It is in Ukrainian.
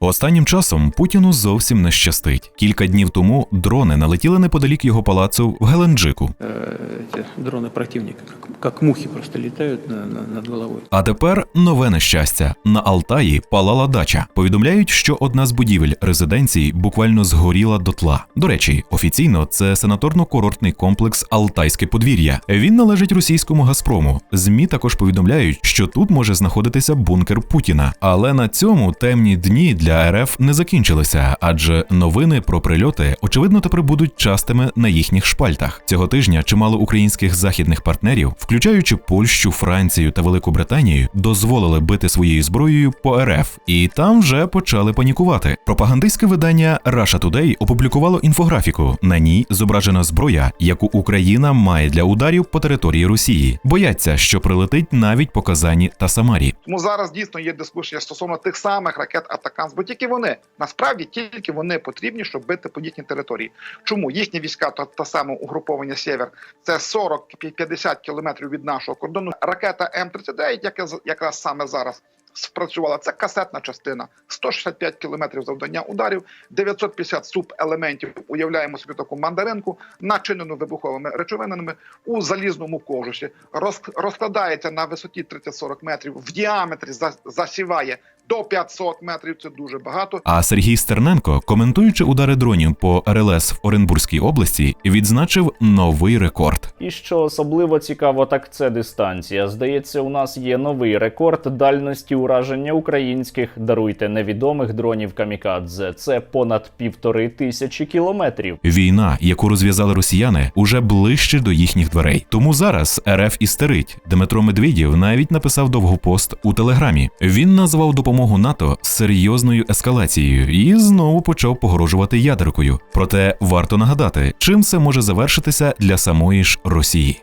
Останнім часом Путіну зовсім не щастить. Кілька днів тому дрони налетіли неподалік його палацу в Геленджику. Э, Эти дроны противника, как, как мухи просто летают на- на- над головой. А тепер нове нещастя. На Алтаї палала дача. Повідомляють, що одна з будівель резиденції буквально згоріла дотла. До речі, офіційно це санаторно-курортний комплекс Алтайське подвір'я. Він належить російському Газпрому. Змі також повідомляють, що тут може знаходитися бункер Путіна. Але на цьому темні дні для РФ не закінчилися, адже новини про прильоти очевидно тепер будуть частими на їхніх шпальтах. Цього тижня чимало українських західних партнерів, включаючи Польщу, Францію та Велику Британію, дозволили бити своєю зброєю по РФ, і там вже почали панікувати. Пропагандистське видання Russia Today опублікувало інфографіку. На ній зображена зброя, яку Україна має для ударів по території Росії. Бояться, що прилетить навіть по Казані та Самарі. Тому зараз дійсно є дискусія стосовно тих самих ракет Атаканс, бо тільки вони насправді тільки вони потрібні, щоб бити по їхній території. Чому їхні війська, та, та саме угруповання Сєвер, це 40-50 кілометрів від нашого кордону. Ракета М39, яка якраз саме зараз спрацювала. Це касетна частина, 165 кілометрів завдання ударів, 950 субелементів. Уявляємо собі таку мандаринку, начинену вибуховими речовинами у залізному кожусі. Розкладається на висоті 30-40 метрів, в діаметрі засіває до 500 метрів. Це дуже багато. А Сергій Стерненко, коментуючи удари дронів по РЛС в Оренбурзькій області, відзначив новий рекорд. І що особливо цікаво, так це дистанція. Здається, у нас є новий рекорд дальності ураження українських даруйте невідомих дронів камікадзе. Це понад півтори тисячі кілометрів. Війна, яку розв'язали росіяни, уже ближче до їхніх дверей. Тому зараз РФ істерить. Дмитро Медведєв навіть написав довгопост у телеграмі. Він назвав допомогу НАТО з серйозною ескалацією і знову почав погрожувати ядеркою. Проте варто нагадати, чим це може завершитися для самої ж Росії.